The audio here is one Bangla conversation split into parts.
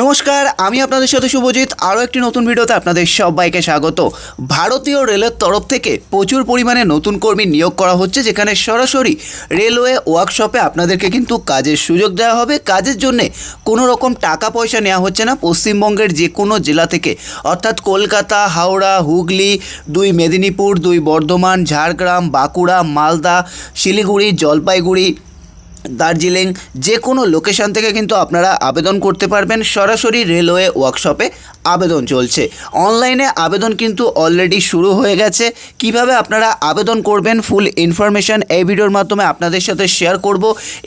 নমস্কার, আমি আপনাদের সাথে শুভজিৎ। আরও একটি নতুন ভিডিওতে আপনাদের সবাইকে স্বাগত। ভারতীয় রেলের তরফ থেকে প্রচুর পরিমাণে নতুন কর্মী নিয়োগ করা হচ্ছে, যেখানে সরাসরি রেলওয়ে ওয়ার্কশপে আপনাদেরকে কিন্তু কাজের সুযোগ দেওয়া হবে। কাজের জন্যে কোনো রকম টাকা পয়সা নেওয়া হচ্ছে না। পশ্চিমবঙ্গের যে কোনো জেলা থেকে, অর্থাৎ কলকাতা, হাওড়া, হুগলি, দুই মেদিনীপুর, দুই বর্ধমান, ঝাড়গ্রাম, বাঁকুড়া, মালদা, শিলিগুড়ি, জলপাইগুড়ি দার্জিলিং যে কোনো লোকেশন থেকে কিন্তু আপনারা আবেদন করতে পারবেন। সরাসরি রেলওয়ে ওয়ার্কশপে আবেদন চলছে। অনলাইনে আবেদন কিন্তু অলরেডি শুরু হয়ে গেছে। কীভাবে আপনারা আবেদন করবেন ফুল ইনফরমেশন এই ভিডিওর মাধ্যমে আপনাদের সাথে শেয়ার করব।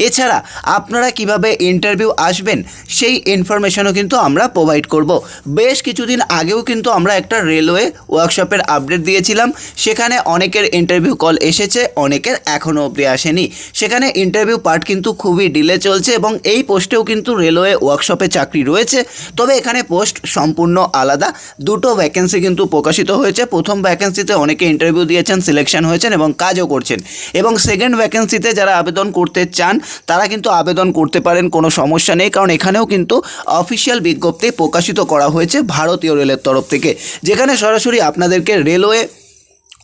এছাড়া আপনারা কীভাবে ইন্টারভিউ আসবেন, সেই ইনফরমেশনও কিন্তু আমরা প্রোভাইড করব। বেশ কিছুদিন আগেও কিন্তু আমরা একটা রেলওয়ে ওয়ার্কশপের আপডেট দিয়েছিলাম। সেখানে অনেকের ইন্টারভিউ কল এসেছে, অনেকের এখনও অবধি আসেনি। সেখানে ইন্টারভিউ পার্ট কিন্তু খুবই ডিলে চলছে এবং এই পোস্টেও কিন্তু রেলওয়ে ওয়ার্কশপে চাকরি রয়েছে। তবে এখানে পোস্ট সম্পূর্ণ আলাদা। দুটো ভ্যাকেন্সি কিন্তু প্রকাশিত হয়েছে। প্রথম ভ্যাকেন্সিতে অনেকে ইন্টারভিউ দিয়েছেন সিলেকশন হয়েছেন এবং কাজও করছেন। এবং সেকেন্ড ভ্যাকেন্সিতে যারা আবেদন করতে চান, তারা কিন্তু আবেদন করতে পারেন, কোনো সমস্যা নেই। কারণ এখানেও কিন্তু অফিসিয়াল বিজ্ঞপ্তি প্রকাশিত করা হয়েছে ভারতীয় রেলের তরফ থেকে। যেখানে সরাসরি আপনাদেরকে রেলওয়ে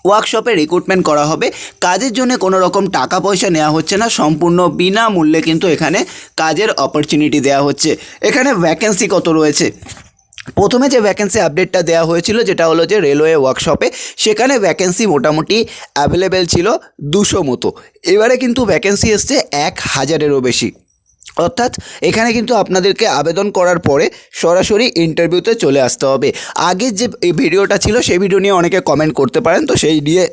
ওয়ার্কশপে রিক্রুটমেন্ট করা হবে। কাজের জন্য কোনো রকম টাকা পয়সা নেওয়া হচ্ছে না। সম্পূর্ণ বিনামূল্যে কিন্তু এখানে কাজের অপরচুনিটি দেওয়া হচ্ছে। এখানে ভ্যাকেন্সি কত রয়েছে? প্রথমে যে ভ্যাকেন্সি আপডেটটা দেওয়া হয়েছিল যেটা হলো যে রেলওয়ে ওয়ার্কশপে সেখানে ভ্যাকেন্সি মোটামুটি অ্যাভেলেবেল ছিল দুশো মতো। এবারে কিন্তু ভ্যাকেন্সি এসছে এক হাজারেরও বেশি। অর্থাৎ এখানে কিন্তু আপনাদেরকে আবেদন করার পরে সরাসরি ইন্টারভিউতে চলে আসতে হবে। আগের যে ভিডিওটা ছিল, সেই ভিডিও নিয়ে অনেকে কমেন্ট করতে পারেন, তো সেই নিয়ে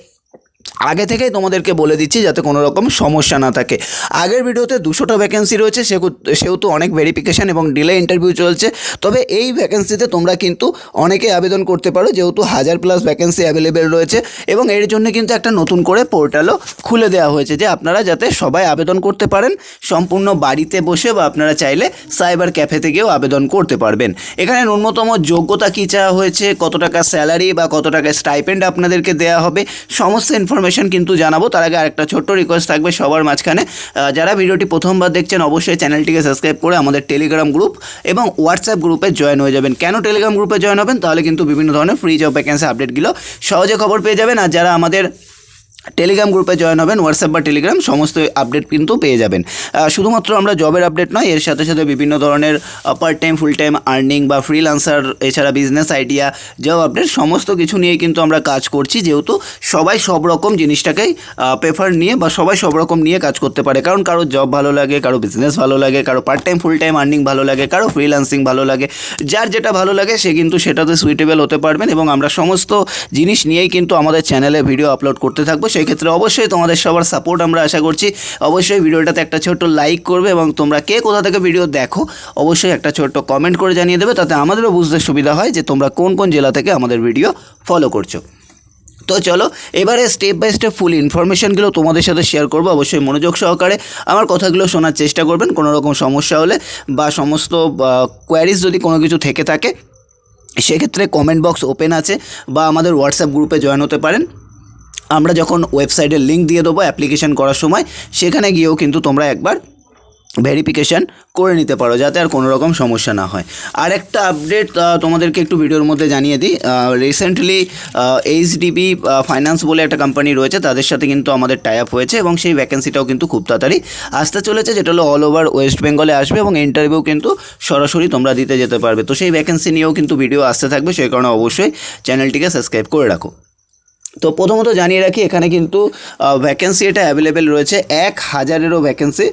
আগে থেকেই তোমাদেরকে বলে দিচ্ছি যাতে কোনো রকম সমস্যা না থাকে। আগের ভিডিওতে দুশোটা ভ্যাকেন্সি রয়েছে, সেহু- সেহেতু অনেক ভেরিফিকেশান এবং ডিলে ইন্টারভিউ চলছে। তবে এই ভ্যাকেন্সিতে তোমরা কিন্তু অনেকে আবেদন করতে পারো, যেহেতু হাজার প্লাস ভ্যাকেন্সি অ্যাভেলেবেল রয়েছে এবং এর জন্য কিন্তু একটা নতুন করে পোর্টালও খুলে দেওয়া হয়েছে যে আপনারা যাতে সবাই আবেদন করতে পারেন, সম্পূর্ণ বাড়িতে বসে বা আপনারা চাইলে সাইবার ক্যাফেতে গিয়েও আবেদন করতে পারবেন। এখানে ন্যূনতম যোগ্যতা কী চাওয়া হয়েছে, কত টাকা স্যালারি বা কত টাকা স্টাইপেন্ড আপনাদেরকে দেওয়া হবে, সমস্ত ইনফরমেশন কিন্তু জানাব। তার আগে আরেকটা ছোট্ট রিকোয়েস্ট থাকবে সবার মাঝখানে। যারা ভিডিওটি প্রথমবার দেখছেন, অবশ্যই চ্যানেলটিকে সাবস্ক্রাইব করে আমাদের টেলিগ্রাম গ্রুপ এবং হোয়াটসঅ্যাপ গ্রুপে জয়েন হয়ে যাবেন। কেন টেলিগ্রাম গ্রুপে জয়েন হবেন? তাহলে কিন্তু বিভিন্ন ধরনের ফ্রি জব ভ্যাকেন্সি আপডেটগুলো সহজে খবর পেয়ে যাবেন। আর যারা আমাদের টেলিগ্রাম গ্রুপে জয়েন হবেন হোয়াটসঅ্যাপ বা টেলিগ্রাম সমস্ত আপডেট কিন্তু পেয়ে যাবেন। শুধুমাত্র আমরা জবের আপডেট নয়, এর সাথে সাথে বিভিন্ন ধরনের part time full time earning বা ফ্রিলান্সার এছাড়া বিজনেস আইডিয়া জব আপডেট সমস্ত কিছু নিয়ে কিন্তু আমরা কাজ করছি, যেহেতু সবাই সব রকম জিনিসটাকেই প্রেফার নিয়ে বা সবাই সব রকম নিয়ে কাজ করতে পারে। কারণ কারও জব ভালো লাগে, কারও বিজনেস ভালো লাগে, কারও part time full time earning ভালো লাগে, কারও ফ্রিলান্সিং ভালো লাগে। যার যেটা ভালো লাগে, সে কিন্তু সেটাতে সুইটেবল হতে পারবেন এবং আমরা সমস্ত জিনিস নিয়েই কিন্তু আমাদের চ্যানেলে ভিডিও আপলোড করতে থাকব। সেই ক্ষেত্রে অবশ্যই তোমাদের সবার সাপোর্ট আমরা আশা করছি। অবশ্যই ভিডিওটাতে একটা ছোট্ট লাইক করবে এবং তোমরা কে কোথা থেকে ভিডিও দেখো, অবশ্যই একটা ছোট্ট কমেন্ট করে জানিয়ে দেবে, তাতে আমাদেরও বুঝতে সুবিধা হয় যে তোমরা কোন কোন জেলা থেকে আমাদের ভিডিও ফলো করছ। তো চলো, এবারে স্টেপ বাই স্টেপ ফুল ইনফরমেশানগুলো তোমাদের সাথে শেয়ার করব, অবশ্যই মনোযোগ সহকারে। আমার কথাগুলো শোনার চেষ্টা করবেন, কোনো রকম সমস্যা হলে বা সমস্ত কোয়ারিজ যদি কোনো কিছু থেকে থাকে, সেক্ষেত্রে কমেন্ট বক্স ওপেন আছে বা আমাদের হোয়াটসঅ্যাপ গ্রুপে জয়েন হতে পারেন। আমরা যখন ওয়েবসাইটের লিঙ্ক দিয়ে দেবো অ্যাপ্লিকেশন করার সময়, সেখানে গিয়েও কিন্তু তোমরা একবার ভেরিফিকেশান করে নিতে পারো, যাতে আর কোনো রকম সমস্যা না হয়। আর একটা আপডেট তোমাদেরকে একটু ভিডিওর মধ্যে জানিয়ে দিই। রিসেন্টলি এইচডিবি ফাইন্যান্স বলে একটা কোম্পানি রয়েছে, তাদের সাথে কিন্তু আমাদের টাই আপ হয়েছে এবং সেই ভ্যাকেন্সিটাও কিন্তু খুব তাড়াতাড়ি আসতে চলেছে, যেটা হলো অল ওভার ওয়েস্ট বেঙ্গলে আসবে এবং ইন্টারভিউ কিন্তু সরাসরি তোমরা দিতে যেতে পারবে। তো সেই ভ্যাকেন্সি নিয়েও কিন্তু ভিডিও আসতে থাকবে, সেই কারণে অবশ্যই চ্যানেলটিকে সাবস্ক্রাইব করে রাখো। তো প্রথমত জানিয়ে রাখি, এখানে কিন্তু ভ্যাকেন্সি এটা অ্যাভেলেবেল রয়েছে। এক হাজারেরও ভ্যাকেন্সি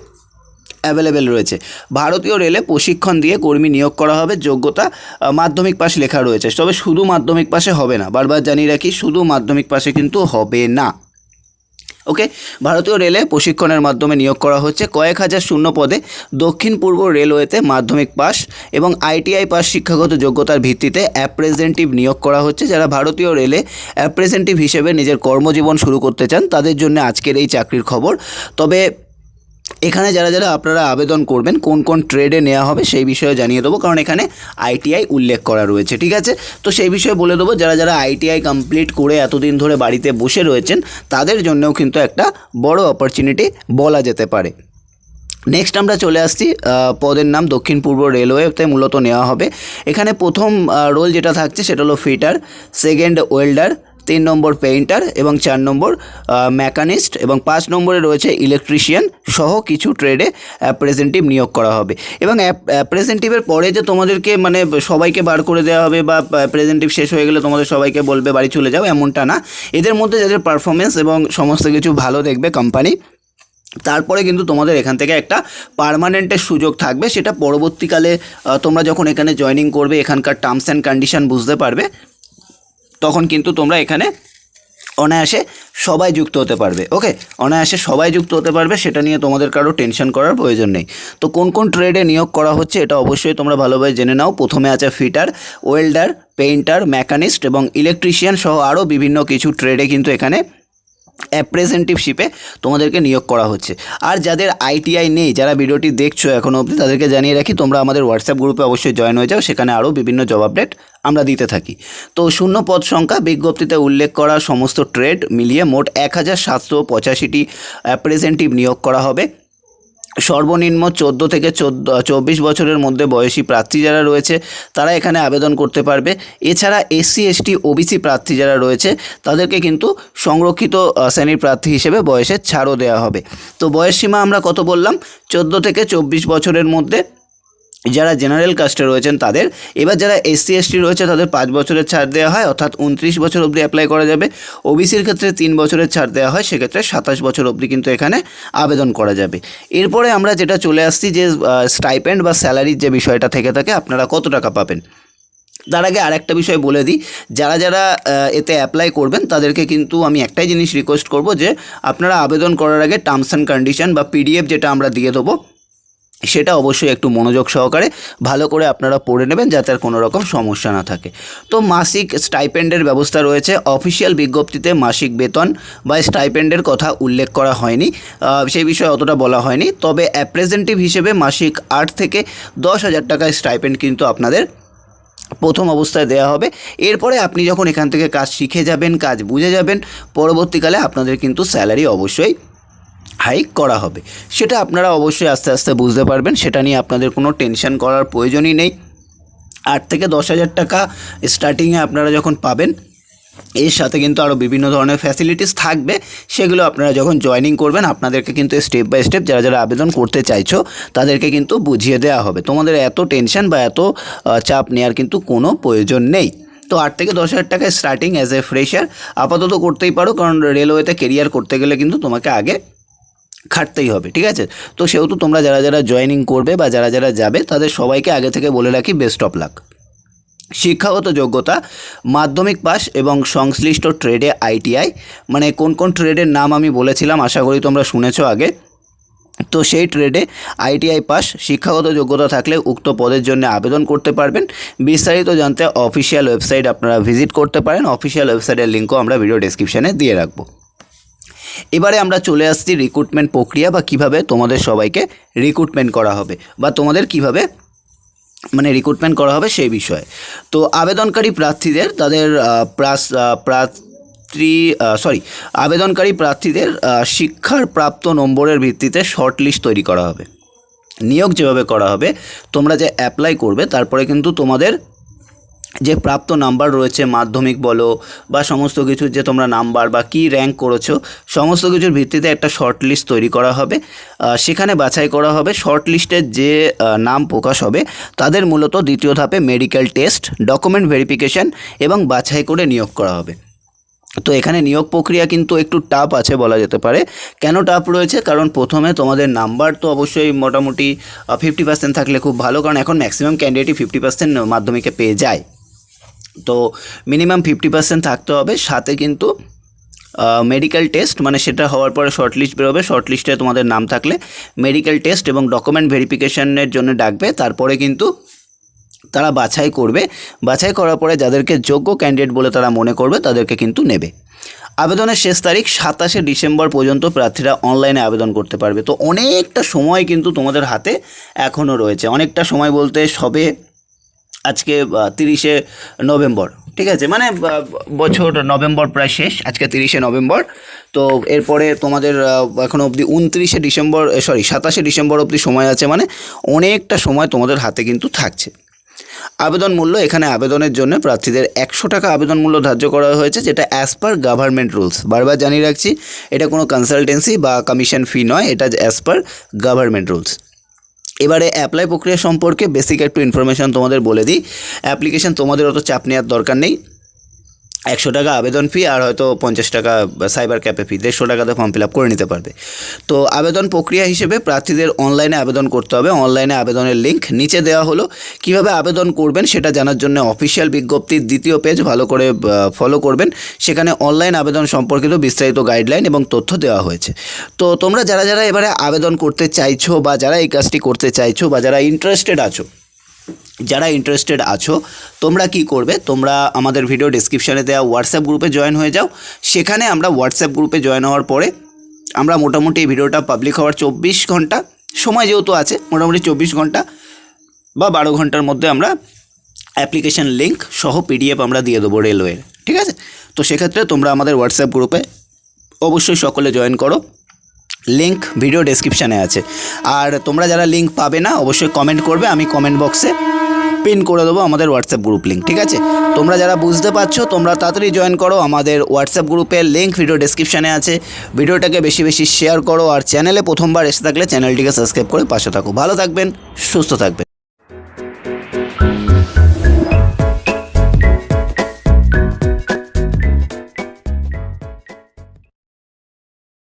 অ্যাভেলেবেল রয়েছে। ভারতীয় রেলে প্রশিক্ষণ দিয়ে কর্মী নিয়োগ করা হবে। যোগ্যতা মাধ্যমিক পাশ লেখা রয়েছে। তবে শুধু মাধ্যমিক পাশে হবে না, বারবার জানিয়ে রাখি, শুধু মাধ্যমিক পাশে কিন্তু হবে না। ওকে? ভারতীয় রেলে প্রশিক্ষণের মাধ্যমে নিয়োগ করা হচ্ছে কয়েক হাজার শূন্য পদে দক্ষিণ পূর্ব রেলওয়েতে মাধ্যমিক পাস এবং আইটিআই পাস শিক্ষাগত যোগ্যতার ভিত্তিতে অ্যাপ্রেজেন্টিভ নিয়োগ করা হচ্ছে। যারা ভারতীয় রেলে অ্যাপ্রেজেন্টিভ হিসেবে নিজের কর্মজীবন শুরু করতে চান, তাদের জন্য আজকের এই চাকরির খবর। তবে এখানে যারা যারা আপনারা আবেদন করবেন, কোন কোন ট্রেডে নেওয়া হবে সেই বিষয়ে জানিয়ে দেবো, কারণ এখানে আইটিআই উল্লেখ করা রয়েছে, ঠিক আছে? তো সেই বিষয়ে বলে দেবো, যারা যারা আইটিআই কমপ্লিট করে এতদিন ধরে বাড়িতে বসে রয়েছেন, তাদের জন্যও কিন্তু একটা বড় অপরচুনিটি বলা যেতে পারে। নেক্সট আমরা চলে আসছি পদের নাম দক্ষিণ পূর্ব রেলওয়েতে মূলত নেওয়া হবে। এখানে প্রথম রোল যেটা থাকছে সেটা হলো ফিটার সেকেন্ড ওয়েল্ডার তিন নম্বর পেইন্টার এবং চার নম্বর মেকানিস্ট এবং পাঁচ নম্বরে রয়েছে ইলেকট্রিশিয়ান সহ কিছু ট্রেডে অ্যাপ্রেজেন্টিভ নিয়োগ করা হবে। এবং অ্যাপ্রেজেন্টিভের পরে যে তোমাদেরকে মানে সবাইকে বার করে দেওয়া হবে বা প্রেজেন্টিভ শেষ হয়ে গেলে তোমাদের সবাইকে বলবে বাড়ি চলে যাও, এমনটা না। এদের মধ্যে যাদের পারফরমেন্স এবং সমস্ত কিছু ভালো দেখবে কোম্পানি তারপরে কিন্তু তোমাদের এখান থেকে একটা পার্মানেন্টের সুযোগ থাকবে। সেটা পরবর্তীকালে তোমরা যখন এখানে জয়েনিং করবে, এখানকার টার্মস অ্যান্ড কন্ডিশন বুঝতে পারবে। তখন কিন্তু তোমরা এখানে অনায়াসে সবাই যুক্ত হতে পারবে ওকে অনায়াসে সবাই যুক্ত হতে পারবে, সেটা নিয়ে তোমাদের কারও টেনশন করার প্রয়োজন নেই। তো কোন কোন ট্রেডে নিয়োগ করা হচ্ছে, এটা অবশ্যই তোমরা ভালোভাবে জেনে নাও। প্রথমে আছে ফিটার ওয়েল্ডার পেইন্টার মেকানিস্ট এবং ইলেকট্রিশিয়ান সহ আরও বিভিন্ন কিছু ট্রেডে কিন্তু এখানে অ্যাপ্রেজেন্টিভশিপে তোমাদেরকে নিয়োগ করা হচ্ছে। আর যাদের আইটিআই নেই, যারা ভিডিওটি দেখছ এখনও অবধি, তাদেরকে জানিয়ে রাখি, তোমরা আমাদের হোয়াটসঅ্যাপ গ্রুপে অবশ্যই জয়েন হয়ে যাও, সেখানে আরও বিভিন্ন জব আপডেট আমরা দিতে থাকি। তো শূন্য পদ সংখ্যা বিজ্ঞপ্তিতে উল্লেখ করা সমস্ত ট্রেড মিলিয়ে মোট এক হাজার সাতশো পঁচাশিটি অ্যাপ্রেজেন্টিভ নিয়োগ করা হবে। সর্বনিম্ন চোদ্দ থেকে চোদ্দ, চব্বিশ বছরের মধ্যে বয়সী প্রার্থী যারা রয়েছে, তারা এখানে আবেদন করতে পারবে। এছাড়া এসসি, এসটি, ওবিসি প্রার্থী যারা রয়েছে, তাদেরকে কিন্তু সংরক্ষিত শ্রেণির প্রার্থী হিসেবে বয়সের ছাড়ও দেওয়া হবে। তো বয়স সীমা আমরা কত বললাম? চোদ্দ থেকে চব্বিশ বছরের মধ্যে যারা জেনারেল কাস্টে রয়েছেন তাদের, এবার যারা এসসি, এসটি রয়েছে তাদের পাঁচ বছরের ছাড় দেওয়া হয়, অর্থাৎ উনত্রিশ বছর অবধি অ্যাপ্লাই করা যাবে। ওবিসির ক্ষেত্রে তিন বছরের ছাড় দেওয়া হয়, সেক্ষেত্রে সাতাশ বছর অবধি কিন্তু এখানে আবেদন করা যাবে। এরপরে আমরা যেটা চলে আসছি যে স্টাইপেন্ড বা স্যালারির যে বিষয়টা থেকে থাকে, আপনারা কত টাকা পাবেন? তার আগে আরেকটা বিষয় বলে দিই, যারা যারা এতে অ্যাপ্লাই করবেন, তাদেরকে কিন্তু আমি একটাই জিনিস রিকোয়েস্ট করব যে, আপনারা আবেদন করার আগে টার্মস অ্যান্ড কন্ডিশন বা পিডিএফ যেটা আমরা দিয়ে দেবো সেটা অবশ্যই একটু মনোযোগ সহকারে ভালো করে আপনারা পড়ে নেবেন যাতে আর কোনো রকম সমস্যা না থাকে। তো মাসিক স্টাইপেন্ডের ব্যবস্থা রয়েছে। অফিসিয়াল বিজ্ঞপ্তিতে মাসিক বেতন বা স্টাইপেন্ডের কথা উল্লেখ করা হয়নি। সেই বিষয়ে অতটা বলা হয়নি। তবে অ্যাপ্রেজেন্টিভ হিসেবে মাসিক আট থেকে দশ হাজার টাকা স্টাইপেন্ড কিন্তু আপনাদের প্রথম অবস্থায় দেওয়া হবে। এরপরে আপনি যখন এখান থেকে কাজ শিখে যাবেন, কাজ বুঝে যাবেন, পরবর্তীকালে আপনাদের কিন্তু স্যালারি অবশ্যই হাইক করা হবে। সেটা আপনারা অবশ্যই আস্তে আস্তে বুঝতে পারবেন। সেটা নিয়ে আপনাদের কোনো টেনশন করার প্রয়োজনই নেই। আট থেকে দশ হাজার টাকা স্টার্টিংয়ে আপনারা যখন পাবেন, এর সাথে কিন্তু আরও বিভিন্ন ধরনের ফ্যাসিলিটিস থাকবে। সেগুলো আপনারা যখন জয়েনিং করবেন, আপনাদেরকে কিন্তু স্টেপ বাই স্টেপ যারা যারা আবেদন করতে চাইছো, তাদেরকে কিন্তু বুঝিয়ে দেওয়া হবে। তোমাদের এত টেনশন বা এত চাপ নেওয়ার কিন্তু কোনো প্রয়োজন নেই। তো আট থেকে দশ হাজার টাকায় স্টার্টিং অ্যাজ এ ফ্রেশার আপাতত করতেই পারো। কারণ রেলওয়েতে কেরিয়ার করতে গেলে কিন্তু তোমাকে আগে খাটতেই হবে, ঠিক আছে? তো সেহেতু তোমরা যারা যারা জয়েনিং করবে বা যারা যারা যাবে, তাদের সবাইকে আগে থেকে বলে রাখি বেস্ট অফ লাক শিক্ষাগত যোগ্যতা, মাধ্যমিক পাস এবং সংশ্লিষ্ট ট্রেডে আইটিআই মানে কোন কোন ট্রেডের নাম আমি বলেছিলাম, আশা করি তোমরা শুনেছো আগে। তো সেই ট্রেডে আইটিআই পাস শিক্ষাগত যোগ্যতা থাকলে উক্ত পদের জন্য আবেদন করতে পারবেন। বিস্তারিত জানতে অফিসিয়াল ওয়েবসাইট আপনারা ভিজিট করতে পারেন। অফিসিয়াল ওয়েবসাইটের লিঙ্কও আমরা ভিডিও ডেসক্রিপশানে দিয়ে রাখব। এবারে আমরা চলে আসছি রিক্রুটমেন্ট প্রক্রিয়া বা কীভাবে তোমাদের সবাইকে রিক্রুটমেন্ট করা হবে বা তোমাদের কীভাবে মানে রিক্রুটমেন্ট করা হবে সেই বিষয়ে। তো আবেদনকারী প্রার্থীদের তাদের প্রাস- প্রার্থী সরি আবেদনকারী প্রার্থীদের শিক্ষার প্রাপ্ত নম্বরের ভিত্তিতে শর্ট লিস্ট তৈরি করা হবে। নিয়োগ যেভাবে করা হবে, তোমরা যে অ্যাপ্লাই করবে, তারপরে কিন্তু তোমাদের যে প্রাপ্ত নাম্বার রয়েছে, মাধ্যমিক বলো বা সমস্ত কিছু যে তোমরা নাম্বার বা কী র্যাঙ্ক করেছ, সমস্ত কিছুর ভিত্তিতে একটা শর্ট লিস্ট তৈরি করা হবে। সেখানে বাছাই করা হবে শর্ট লিস্টের যে নাম প্রকাশ হবে, তাদের মূলত দ্বিতীয় ধাপে মেডিকেল টেস্ট ডকুমেন্ট ভেরিফিকেশন এবং বাছাই করে নিয়োগ করা হবে। তো এখানে নিয়োগ প্রক্রিয়া কিন্তু একটু টাফ আছে বলা যেতে পারে। কেন টাফ রয়েছে? কারণ প্রথমে তোমাদের নাম্বার তো অবশ্যই মোটামুটি ফিফটি পার্সেন্ট থাকলে খুব ভালো, কারণ এখন ম্যাক্সিমাম ক্যান্ডিডেটই ফিফটি পার্সেন্ট মাধ্যমিকে পেয়ে যায়। তো মিনিমাম ফিফটি পার্সেন্ট থাকতে হবে। সাথে কিন্তু মেডিকেল টেস্ট মানে সেটা হওয়ার পরে শর্ট লিস্ট বেরোবে। শর্ট লিস্টে তোমাদের নাম থাকলে মেডিকেল টেস্ট এবং ডকুমেন্ট ভেরিফিকেশনের জন্য ডাকবে। তারপরে কিন্তু তারা বাছাই করবে। বাছাই করার পরে যাদেরকে যোগ্য ক্যান্ডিডেট বলে তারা মনে করবে, তাদেরকে কিন্তু নেবে। আবেদনের শেষ তারিখ সাতাশে ডিসেম্বর পর্যন্ত প্রার্থীরা অনলাইনে আবেদন করতে পারবে। তো অনেকটা সময় কিন্তু তোমাদের হাতে এখনও রয়েছে। অনেকটা সময় বলতে সবে আজকে তিরিশে নভেম্বর, ঠিক আছে? মানে বছর নভেম্বর প্রায় শেষ, আজকে তিরিশে নভেম্বর। তো এরপরে তোমাদের এখনও অবধি উনত্রিশে ডিসেম্বর সরি সাতাশে ডিসেম্বর অবধি সময় আছে মানে অনেকটা সময় তোমাদের হাতে কিন্তু থাকছে। আবেদন মূল্য, এখানে আবেদনের জন্য প্রার্থীদের একশো টাকা আবেদন মূল্য ধার্য করা হয়েছে, যেটা অ্যাজ পার গভর্নমেন্ট রুলস বারবার জানিয়ে রাখছি, এটা কোনো কনসালটেন্সি বা কমিশন ফি নয়, এটা অ্যাজ পার গভর্নমেন্ট রুলস এবারে অ্যাপ্লাই প্রক্রিয়া সম্পর্কে বেসিক একটু ইনফরমেশান তোমাদের বলে দিই। অ্যাপ্লিকেশান তোমাদের অত চাপ নেওয়ার দরকার নেই। একশো টাকা আবেদন ফি আর হয়তো পঞ্চাশ টাকা সাইবার ক্যাফে ফি দেড়শো টাকাতে ফর্ম ফিল আপ করে নিতে পারবে। তো আবেদন প্রক্রিয়া হিসেবে প্রার্থীদের অনলাইনে আবেদন করতে হবে। অনলাইনে আবেদনের লিঙ্ক নিচে দেওয়া হলো। কীভাবে আবেদন করবেন সেটা জানার জন্য অফিসিয়াল বিজ্ঞপ্তির দ্বিতীয় পেজ ভালো করে ফলো করবেন। সেখানে অনলাইন আবেদন সম্পর্কিত বিস্তারিত গাইডলাইন এবং তথ্য দেওয়া হয়েছে। তো তোমরা যারা যারা এবারে আবেদন করতে চাইছো বা যারা এই কাজটি করতে চাইছো বা যারা ইন্টারেস্টেড আছো যারা ইন্টারেস্টেড আছো, তোমরা কি করবে? তোমরা আমাদের ভিডিও ডিসক্রিপশানে দেওয়া হোয়াটসঅ্যাপ গ্রুপে জয়েন হয়ে যাও। সেখানে আমরা হোয়াটসঅ্যাপ গ্রুপে জয়েন হওয়ার পরে আমরা মোটামুটি এই ভিডিওটা পাবলিক হওয়ার চব্বিশ ঘণ্টা, সময় যেহেতু আছে, মোটামুটি চব্বিশ ঘণ্টা বা বারো ঘণ্টার মধ্যে আমরা অ্যাপ্লিকেশন লিঙ্ক সহ পিডিএফ আমরা দিয়ে দেবো রেলওয়ের ঠিক আছে? তো সেক্ষেত্রে তোমরা আমাদের হোয়াটসঅ্যাপ গ্রুপে অবশ্যই সকলে জয়েন করো। লিঙ্ক ভিডিও ডেসক্রিপশানে আছে। আর তোমরা যারা লিঙ্ক পাবে না, অবশ্যই কমেন্ট করবে, আমি কমেন্ট বক্সে পিন করে দেবো আমাদের হোয়াটসঅ্যাপ গ্রুপ লিঙ্ক ঠিক আছে? তোমরা যারা বুঝতে পারছ, তোমরা তাড়াতাড়ি জয়েন করো, আমাদের হোয়াটসঅ্যাপ গ্রুপের লিঙ্ক ভিডিও ডেসক্রিপশানে আছে। ভিডিওটাকে বেশি বেশি শেয়ার করো, আর চ্যানেলে প্রথমবার এসে থাকলে চ্যানেলটিকে সাবস্ক্রাইব করে পাশে থাকো। ভালো থাকবেন, সুস্থ থাকবেন।